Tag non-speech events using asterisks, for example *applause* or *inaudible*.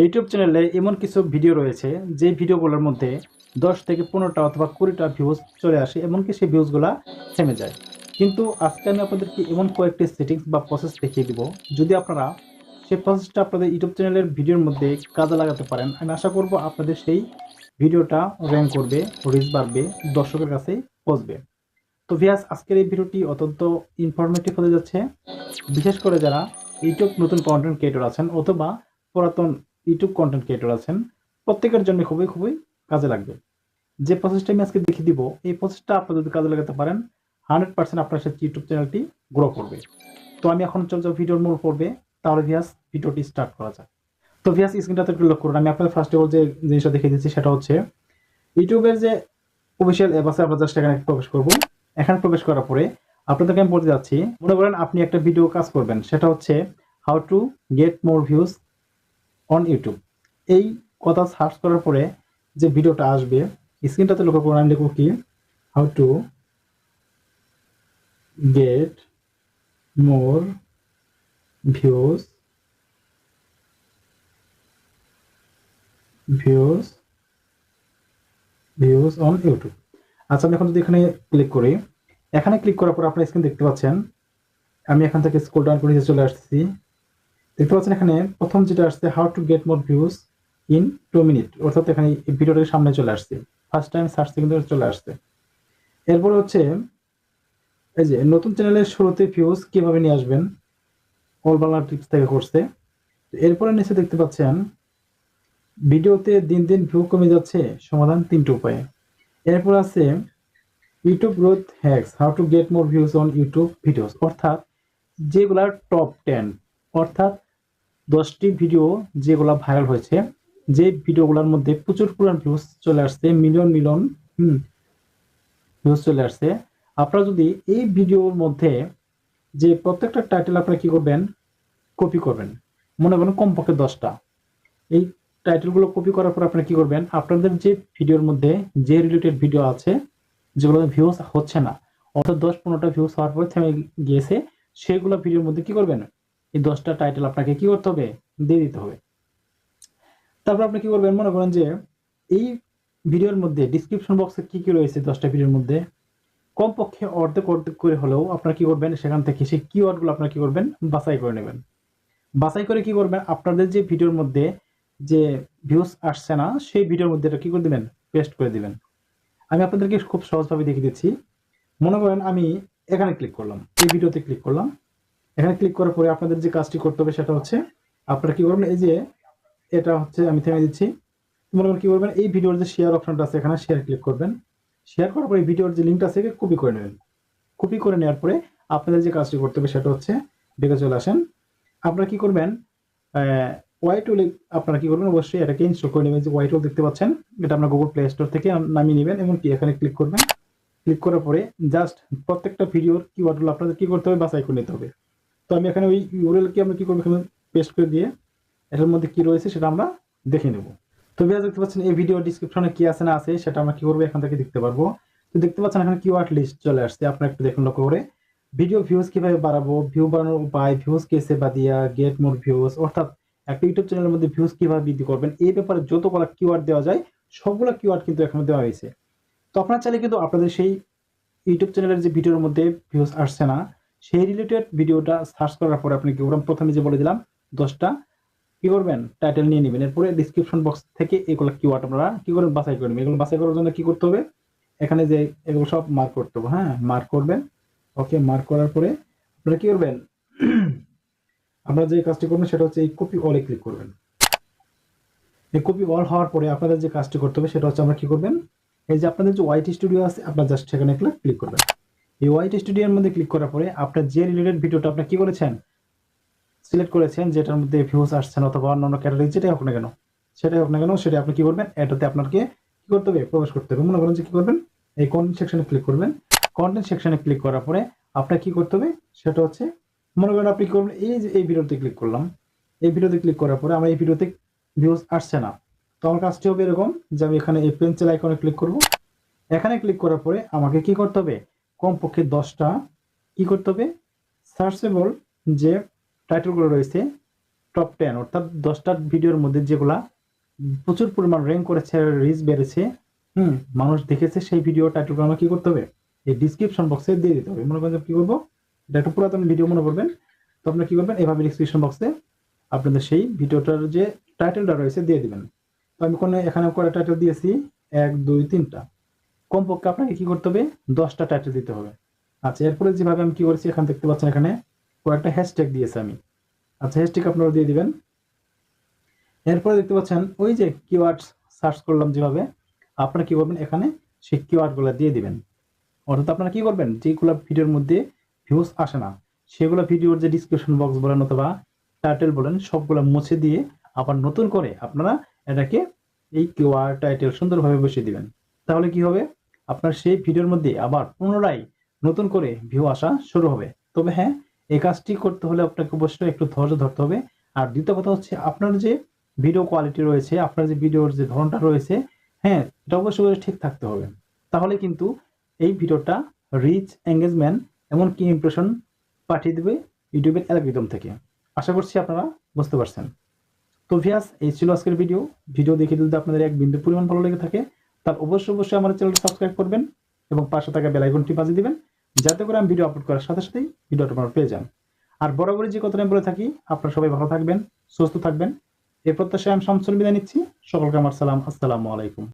YouTube চ্যানেলে এমন কিছু ভিডিও রয়েছে, যে ভিডিওগুলোর মধ্যে দশ থেকে পনেরোটা অথবা কুড়িটা ভিউজ চলে আসে, এমনকি সেই ভিউজগুলা থেমে যায়। কিন্তু আজকে আমি আপনাদেরকে এমন কয়েকটি সেটিংস বা প্রসেস দেখিয়ে দিব, যদি আপনারা সেই প্রসেসটা আপনাদের ইউটিউব চ্যানেলের ভিডিওর মধ্যে কাজে লাগাতে পারেন, আমি আশা করব আপনাদের সেই ভিডিওটা র্যাঙ্ক করবে রিচ বাড়বে, দর্শকের কাছে পৌঁছবে। তো ভিয়াস আজকের এই ভিডিওটি অত্যন্ত ইনফরমেটিভ হতে যাচ্ছে। বিশেষ করে যারা ইউটিউব নতুন কন্টেন্ট ক্রিয়েটর আছেন অথবা পুরাতন ইউটিউব কন্টেন্ট ক্রিয়েটর আছেন, প্রত্যেকের জন্য খুবই খুবই কাজে লাগবে। যে প্রসেসটা আমি আজকে দেখিয়ে দিব, এই প্রসেসটা আপনারা যদি কাজে লাগাতে পারেন হান্ড্রেড পার্সেন্ট আপনার সাথে ইউটিউব চ্যানেলটি গ্রো করবে। তো আমি এখন চলে যাব ভিডিওর মূল পড়বে তাহলে ভিয়াস ভিডিওটি স্টার্ট করা যাক। তো ভিয়াস স্ক্রিনটাতে একটু লক্ষ্য করুন, আমি আপনাদের ফার্স্ট অফ অল যে জিনিসটা দেখিয়ে দিচ্ছি, সেটা হচ্ছে ইউটিউবের যে অফিসিয়াল অ্যাপ আছে, আমরা জাস্ট এখানে প্রবেশ করব। এখানে প্রবেশ করার পরে আপনাদেরকে আমি বলতে যাচ্ছি, মনে করেন আপনি একটা ভিডিও কাজ করবেন, সেটা হচ্ছে how to get more views on YouTube এই কথা সার্চ করার পরে যে ভিডিওটা আসবে স্ক্রিনটাতে লক্ষ্য করুন, আমি লিখব কি? How to get more views views views on YouTube আচ্ছা আমি এখন যদি এখানে ক্লিক করি, এখানে ক্লিক করার পর আপনার স্ক্রিন দেখতে পাচ্ছেন, আমি এখান থেকে স্ক্রল ডাউন করে চলে আসছি। দেখতে পাচ্ছেন এখানে প্রথম যেটা আসছে how to get more views in two minute অর্থাৎ এখানে এই ভিডিওটার সামনে চলে আসছে। ফার্স্ট টাইম সার্চ কিন্তু চলে আসছে। এরপরে হচ্ছে, এই যে নতুন চ্যানেলের শুরুতে ভিউজ কীভাবে নিয়ে আসবেন? অল বাংলা ট্রিক্স থেকে করছে। এরপরে নিচে দেখতে পাচ্ছেন, ভিডিওতে দিন দিন ভিউ কমে যাচ্ছে, সমাধান তিনটে উপায়ে। এরপর আছে YouTube growth hacks how to get more views on YouTube videos অর্থাৎ যেগুলা টপ টেন অর্থাৎ দশটি ভিডিও যেগুলা ভাইরাল হয়েছে, যে ভিডিওগুলোর মধ্যে প্রচুর পরিমাণ ভিউজ চলে আসছে মিলিয়ন মিলিয়ন হুম ভিউজ চলে আসছে। আপনারা যদি এই ভিডিওর মধ্যে যে প্রত্যেকটা টাইটেল আপনারা কি করবেন? কপি করবেন। মনে করেন কমপক্ষে দশটা। এই টাইটেলগুলো কপি করার পর আপনারা কি করবেন? আপনাদের যে ভিডিওর মধ্যে যে রিলেটেড ভিডিও আছে যেগুলো ভিউজ হচ্ছে না, অর্থাৎ দশ পনেরোটা ভিউজ হওয়ার পর থেমে গিয়েছে, সেগুলো ভিডিওর মধ্যে কি করবেন? এই দশটা টাইটেল আপনাকে কি করতে হবে? দিয়ে দিতে হবে। তারপর আপনি কি করবেন? মনে করেন যে এই ভিডিওর মধ্যে ডিসক্রিপশন বক্সে কি কি রয়েছে দশটা ভিডিওর মধ্যে? কমপক্ষে অর্ধেক অর্ধেক করে হলেও আপনারা কি করবেন? সেখান থেকে সেই কিওয়ার্ডগুলো আপনারা কি করবেন? বাছাই করে নেবেন। বাছাই করে কি করবেন? আপনাদের যে ভিডিওর মধ্যে যে ভিউজ আসছে না, সেই ভিডিওর মধ্যে এটা কি করে দিবেন? পেস্ট করে দিবেন। আমি আপনাদেরকে খুব সহজভাবে দেখিয়ে দিচ্ছি। মনে করেন আমি এখানে ক্লিক করলাম। এই ভিডিওতে ক্লিক করলাম। এখানে ক্লিক করার পরে আপনাদের যে কাজটি করতে হবে সেটা হচ্ছে আপনারা কি করবেন? এই যে এটা হচ্ছে আমি থেমে দিচ্ছি। মনে করেন কি করবেন? এই ভিডিওর যে শেয়ার অপশনটা আছে, এখানে শেয়ার ক্লিক করবেন। শেয়ার করার পরে ভিডিওর যে লিঙ্কটা আছে কপি করে নেবেন। কপি করে নেওয়ার পরে আপনাদের যে কাজটি করতে হবে সেটা হচ্ছে দেখে চলে আসেন। আপনারা কি করবেন? ওয়াই টুলে আপনারা কি করবেন? অবশ্যই এটাকে ইনস্টল করে নেবেন। যে ওয়াই টুল দেখতে পাচ্ছেন, এটা আপনার গুগল প্লে স্টোর থেকে নামিয়ে নেবেন এবং কি এখানে ক্লিক করবেন। ক্লিক করার পরে জাস্ট প্রত্যেকটা ভিডিওর কিওয়ার্ডগুলো আপনাদের কি করতে হবে? বাছাই করে নিতে হবে। তো আমি এখানে ওই ইউরএলকে আমরা কি করব? এখানে পেস্ট করে দিয়ে এটার মধ্যে কি রয়েছে সেটা আমরা দেখে নেব। তো বিয়াজ দেখতে পাচ্ছেন এই ভিডিও ডিসক্রিপশনে কি আছে না আছে সেটা আমরা কি করব? এখান থেকে দেখতে পারব। তো দেখতে পাচ্ছেন এখানে কিওয়ার্ড লিস্ট চলে আসছে। আপনারা একটু দেখুন লক্ষ্য করে। ভিডিও ভিউজ কীভাবে বাড়াবো? ভিউ বাড়ানোর উপায় ভিউজ কেসে বাদিয়া গেট মোর ভিউজ অর্থাৎ একটা ইউটিউব চ্যানেলের মধ্যে ভিউজ কীভাবে বৃদ্ধি করবেন? এই ব্যাপারে যতগুলো কিওয়ার্ড দেওয়া যায়, সবগুলো কিওয়ার্ড কিন্তু এখানে দেওয়া হয়েছে। তো আপনারা চাইলে কিন্তু আপনাদের সেই ইউটিউব চ্যানেলের যে ভিডিওর মধ্যে ভিউজ আসছে না সেই রিলেটেড ভিডিওটা সার্চ করার পরে আপনি কি করবেন? প্রথমে যে বলে দিলাম, দশটা, কি করবেন? টাইটেল নিয়ে নেবেন। এরপরে ডিসক্রিপশন বক্স থেকে এগুলো কিওয়ার্ড আপনারা কি করবেন বাছাই করবেন এগুলো বাছাই করার জন্য কি করতে হবে? এখানে যে এগুলো সব মার্ক করতে হবে হ্যাঁ? মার্ক করবেন। ওকে মার্ক করার পরে আপনারা কি করবেন? *clears throat* আপনারা যে কাজটি করবেন সেটা হচ্ছে এই কপি অলে ক্লিক করবেন। এই কপি অল হওয়ার পরে আপনাদের যে কাজটি করতে হবে সেটা হচ্ছে আমরা কি করবেন? এই যে আপনাদের যে ওয়াইটি স্টুডিও আছে, আপনার জাস্ট সেখানে ক্লিক করবেন। এই ওয়াইটি স্টুডিওর মধ্যে ক্লিক করার পরে আপনার যে রিলেটেড ভিডিওটা আপনি কি করেছেন? সিলেক্ট করেছেন, যেটার মধ্যে ভিউজ আসছেন অথবা অন্যান্য ক্যাটাগরি যেটাই হোক না কেন, সেটাই হোক না কেন, সেটা আপনি কি করবেন? এটাতে আপনাকে কি করতে হবে? প্রবেশ করতে হবে। মনে করেন যে কি করবেন? এই কন্টেন্ট সেকশনে ক্লিক করবেন। কন্টেন্ট সেকশনে ক্লিক করার পরে আপনার কি করতে হবে? সেটা হচ্ছে, মনে করেন আপনি করবেন? এই যে এই ভিডিওতে ক্লিক করলাম। এই ভিডিওতে ক্লিক করার পরে আমার এই ভিডিওতে ভিউজ আসছে না। তো আমার কাজটি হবে এরকম যে আমি এখানে এই পেন্সিল আইকনে ক্লিক করব। এখানে ক্লিক করার পরে আমাকে কি করতে হবে? কমপক্ষে দশটা। কি করতে হবে? সার্চেবল যে টাইটেলগুলো রয়েছে টপ টেন অর্থাৎ দশটা ভিডিওর মধ্যে যেগুলা প্রচুর পরিমাণ র্যাঙ্ক করেছে রিচ বেড়েছে, হুম, মানুষ দেখেছে, সেই ভিডিও টাইটেলগুলো আমার কি করতে হবে? এই ডিসক্রিপশন বক্সে দিয়ে দিতে হবে। মনে করেন কি করব এটা একটা পুরাতন ভিডিও মনে করবেন। তো আপনারা কি করবেন? এভাবে ডিসক্রিপশন বক্সে আপনাদের সেই ভিডিওটার যে টাইটেলটা রয়েছে, দিয়ে দিবেন। তো আমি কোনো এখানে করে টাইটেল দিয়েছি? এক, দুই, তিনটা। কমপক্ষে আপনাকে কি করতে হবে? দশটা টাইটেল দিতে হবে। আচ্ছা এরপরে যেভাবে আমি কি করেছি, এখানে দেখতে পাচ্ছেন এখানে কয়েকটা হ্যাশট্যাগ দিয়েছে আমি। আচ্ছা হ্যাশট্যাগ আপনারা দিয়ে দিবেন। এরপরে দেখতে পাচ্ছেন ওই যে কিওয়ার্ড সার্চ করলাম যেভাবে, আপনারা কি করবেন এখানে সেই কিওয়ার্ডগুলো দিয়ে দিবেন। অর্থাৎ আপনারা কি করবেন? যেগুলো ভিডিওর মধ্যে ভিউজ আসে না, সেগুলো ভিডিওর যে ডিসক্রিপশন বক্স বলেন অথবা টাইটেল বলেন, সবগুলো মুছে দিয়ে আবার নতুন করে আপনারা এটাকে এই কিওয়ার্ড টাইটেল সুন্দরভাবে বসিয়ে দিবেন। তাহলে কি হবে? আপনার সেই ভিডিওর মধ্যে আবার পুনরায় নতুন করে ভিউ আসা শুরু হবে। তবে হ্যাঁ এই কাজটি করতে হলে আপনাকে অবশ্যই একটু ধৈর্য ধরতে হবে। আর দ্বিতীয় কথা হচ্ছে, আপনার যে ভিডিও কোয়ালিটি রয়েছে, আপনার যে ভিডিওর যে ধরনটা রয়েছে হ্যাঁ এটা অবশ্যই ঠিক থাকতে হবে। তাহলে কিন্তু এই ভিডিওটা রিচ এঙ্গেজমেন্ট এমনকি ইমপ্রেশন পাঠিয়ে দেবে ইউটিউবের অ্যালগরিদম থেকে। আশা করছি আপনারা বুঝতে পারছেন। তো ভিয়াস, এই ছিল আজকের ভিডিও ভিডিও দেখে যদি আপনাদের এক বিন্দু পরিমাণ ভালো লেগে থাকে তার অবশ্যই অবশ্যই আমার চ্যানেলটি সাবস্ক্রাইব করবেন এবং পাশে থাকা বেল আইকনটি বাজিয়ে দিবেন, যাতে করে আমি ভিডিও আপলোড করার সাথে সাথেই ভিডিওটা আপনারা পেয়ে যান। আর বরাবরই যে কথাটা আমি বলে থাকি, আপনারা সবাই ভালো থাকবেন, সুস্থ থাকবেন। এই প্রত্যাশায় আমি শামসুল বিদায় নিচ্ছি। সকলকে আমার সালাম, আসসালামু আলাইকুম।